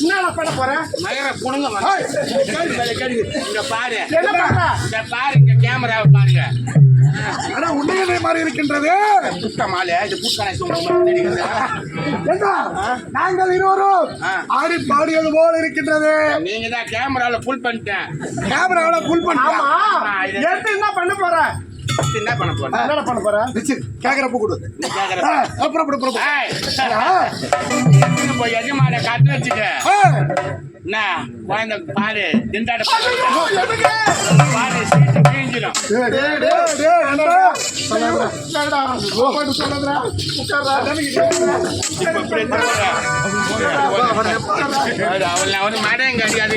என்ன பண்ண போறேன் மகர புடுங்க. இங்க பாரு. என்ன பண்ற இங்க பாரு இங்க கேமராவை பாருங்க. ஆனா உண்மையிலே மாறி இருக்கின்றது. புட்ட மாலை இது என்ன? நாங்கள் இருவரும். ஆடி பாடியது போல இருக்கின்றது. நீங்க தான் கேமரால ஃபுல் பண்ணிட்டேன். கேமராவில புல் ஆமா. பண்ணா எடுத்து என்ன பண்ண போற? அடுத்து என்ன பண்ண போற? என்ன பண்ண போற? கேக்குறப்ப கொடு. அப்புறம் அப்புறம் போய் வச்சுக்க. என்ன குழந்தை பாரு திண்டாட? பாரு. சீட்டு கிழிஞ்சிடும். அவன் அவன் மடையங்க அடியாது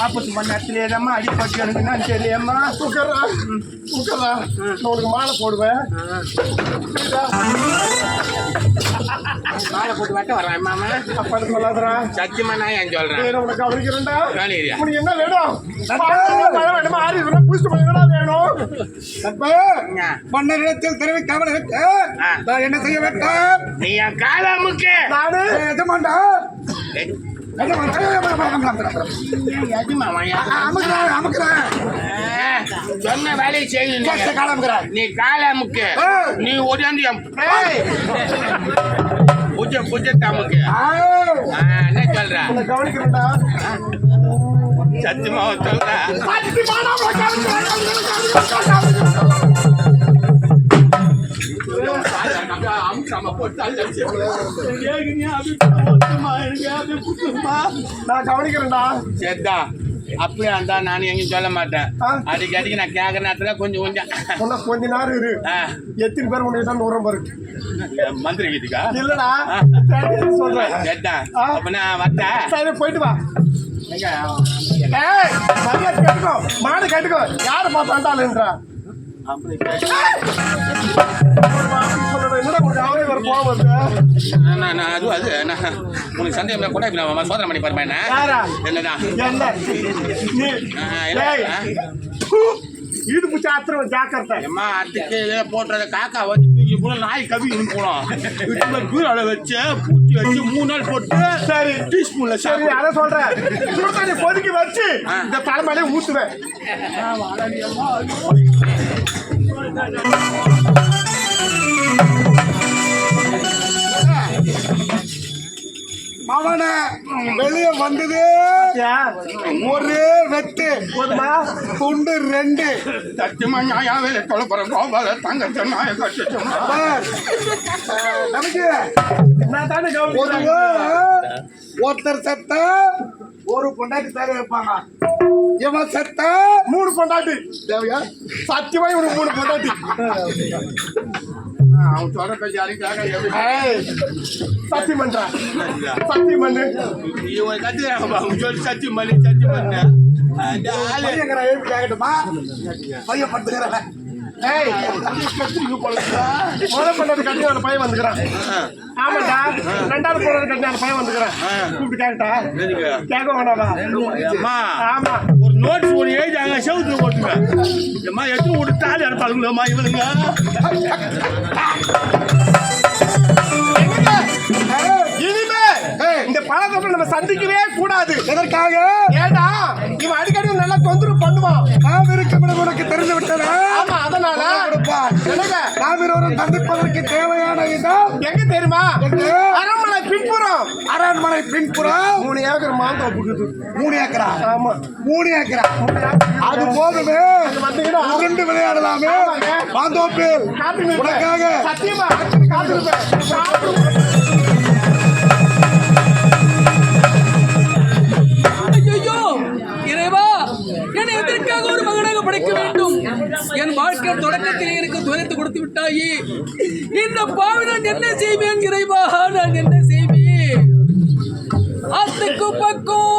ஆபத்து பண்ண இடத்துல ஏதாம்மா அடிப்பட்டு எனக்கு என்ன தெரியம்மா உட்கார்றா உட்கார்றா நான் உனக்கு மாலை போடுவேன். மாலை போட்டு வட்ட வரேன் மாமா. அப்பா சொல்லாதடா. சத்தியமா நான் ஏன் சொல்றேன்? உனக்கு கவனிக்கிறேன்டா கவனிக்கிறியா? உனக்கு என்ன வேணும்? மழை வேணுமா? ஆறி வேணும். நான் என்ன செய்ய வேண்டும்? நீ என் நானு. சொன்ன வேலையை நீ நீ புஜ புஜ தமுக்கு என்ன சொல்ற சத்தியமா சொல்ற நான் கவனிக்கிறேன்டா. சரிதா அப்படியே இருந்தா நான் எங்கேயும் சொல்ல மாட்டேன். அடிக்கடிக்கு நான் கேட்கற நேரத்துல கொஞ்சம் கொஞ்சம். கொஞ்ச நேரம் இரு. எத்தனை பேர் உன்னை தான் நூறம் பாரு. மந்திரி கீதுக்கா இல்லடா. சொல்றேன். ஆ. அப்ப நான் சரி போயிட்டு வா. மாடு கேட்டுக்கோ. யாரு பார்த்தாண்டாலுன்றா உனக்கு சந்தேகம் இல்லை கூட இப்ப நான் சோதனை பண்ணி பாருப்பேன் என்ன யாரா என்னதான் என்ன நீ ஆ, ஜாக்கிரதை அம்மா அத்துக்கு போட்டுறத காக்கா வச்சு தூக்கி போன நாய் கவி போனோம் வீட்டுல கீழே வச்சு பூச்சி வச்சு மூணு நாள் போட்டு சரி டீஸ்பூன்ல சரி சாப்பிடு அதை சொல்றேன். சுடுதண்ணி கொதிக்க வச்சு இந்த தலைமையிலே ஊத்துவேன். அவனை வெளியே வந்தது ஒரு வெட்டு. போதுமா துண்டு ரெண்டு. சத்தியமா நியாயம் வேலை சொல்ல போறேன் கோபால தங்கச்ச நாய கட்டு பார். நமக்கு ஒருத்தர் செத்தா ஒரு பொண்டாட்டி தேவை வைப்பாங்க. இவன் செத்தா? மூணு பொண்டாட்டி. தேவையா? சத்தியமா இவனுக்கு மூணு பொண்டாட்டி. அவன் சொல்ற சத்தியம் பண்றா. சத்தியம் பண்ணு. இவன் கத்துறாங்க அவங்க சொல்லி சத்தியம் பண்ணி சத்தியம் பண்ண. பையன் படுத்துக்கிறேன். ஏய் முதல் பொண்டாட்டி கட்டி அந்த பையன் வந்துக்கிறான். ஆமாண்டா. ரெண்டாவது அந்த பையன் வந்துக்கிறான். கூப்பிட்டு கேட்டா? கேட்க வேணாமா அம்மா ஆமா. ஒரு நோட்ஸ் ஒரு ஏஜ் அங்க செவுத்துல போட்டுங்க. அம்மா எத்தனை ஒரு தாலி இவனுங்க இனிமே இந்த பழக்கத்தை நம்ம சந்திக்கவே கூடாது. எதற்காக? ஏடா இவன் அடிக்கடி நல்லா தொந்தரவு பண்ணுவான். நாம் இருக்கும் இடம் உனக்கு தெரிந்து விட்டதா என்னங்க நாம் இருவரும் சந்திப்பதற்கு தேவையான இடம்? எங்க தெரியுமா? அரண்மனை பின்புறம். அரண்மனை பின்புறம். மூணு ஏக்கர் மாந்தோம் புகுது. மூணு ஏக்கரா? ஆமா. மூணு ஏக்கரா? அது போதுமே. உருண்டு விளையாடலாமே. மாந்தோப்பில். உனக்காக. இருப்பேன். சத்தியமா ஐயோ இறைவா என்னை எதற்காக ஒரு மகனாக படைக்க வேண்டும்? என் வாழ்க்கை தொடக்கத்தில் எனக்கு துவைத்து கொடுத்து விட்டாயே. இந்த பாவி நான் என்ன செய்வேன் இறைவா? நான் என்ன செய்வேன்? அத்துக்கு பக்கம்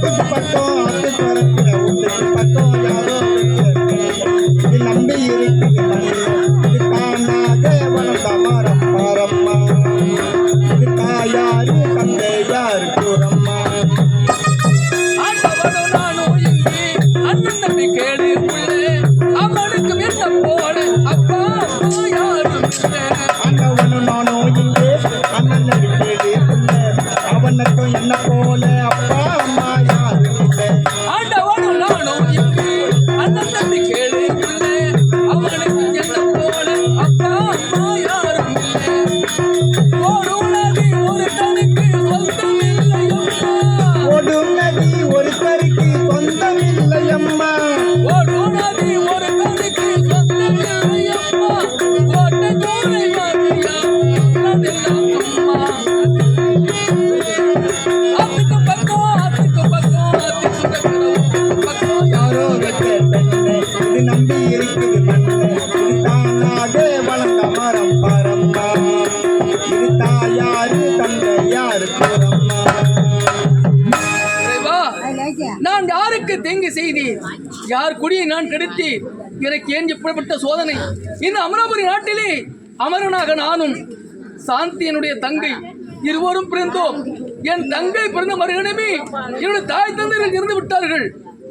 பத்தம் தந்தையாரு கூறம்மா இறைவா, நான் யாருக்கு தீங்கு செய்தேன்? யார் குடியை நான் கெடுத்தேன்? எனக்கு ஏன் இப்படிப்பட்ட சோதனை? இந்த அமராபுரி நாட்டிலே அமரனாக நானும் சாந்தி என்னுடைய தங்கை இருவரும் பிறந்தோம். என் தங்கை பிறந்த மறுகணமே என்னுடைய தாய் தந்தைகள் இறந்து விட்டார்கள்.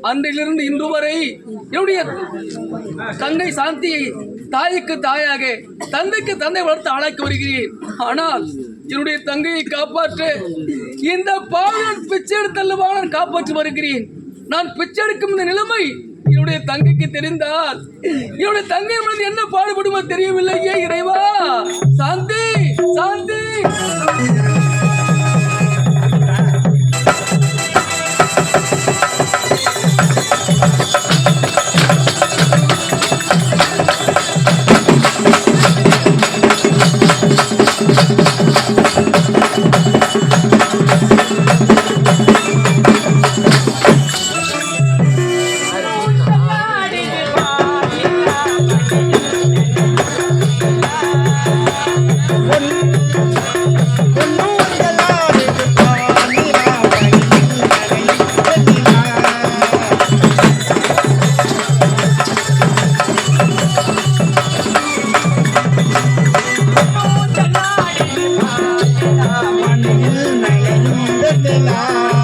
அன்றிலிருந்து இன்று வரை என்னுடைய தங்கை சாந்தியை தாய்க்கு தாயாக தந்தைக்கு தந்தை வளர்த்து ஆளாக்கி வருகிறேன். ஆனால் என்னுடைய தங்கையை காப்பாற்ற இந்த பாவன் பிச்சை எடுத்தல்லவா நான் காப்பாற்றி வருகிறேன். நான் பிச்சை எடுக்கும் இந்த நிலைமை என்னுடைய தங்கைக்கு தெரிந்தால் என்னுடைய தங்கை மனது என்ன பாடுபடுமோ தெரியவில்லையே இறைவா. சாந்தி சாந்தி.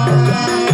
வந்த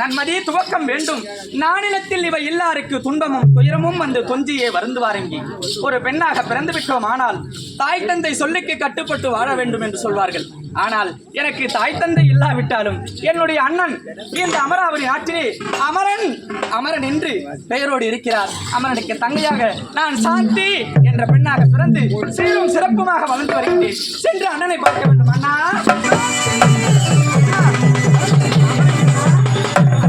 நன்மதி துவக்கம் வேண்டும். நானிலத்தில் இவை எல்லாருக்கு துன்பமும் துயரமும் வந்து கொஞ்சியே வருந்துவாரெங்கி. ஒரு பெண்ணாக பிறந்து விட்டோம் ஆனால் தாய் தந்தை சொல்லுக்கு கட்டுப்பட்டு வாழ வேண்டும் என்று சொல்வார்கள். ஆனால் எனக்கு தாய் தந்தை இல்லாவிட்டாலும் என்னுடைய அண்ணன் இந்த அமராவதி நாட்டிலே அமரன் அமரன் என்று பெயரோடு இருக்கிறார். அமரனுக்கு தங்கையாக நான் சாந்தி என்ற பெண்ணாக பிறந்து சீரும் சிறப்புமாக வளர்ந்து வருகிறேன். சென்று அண்ணனை பார்க்க வேண்டும் அண்ணா.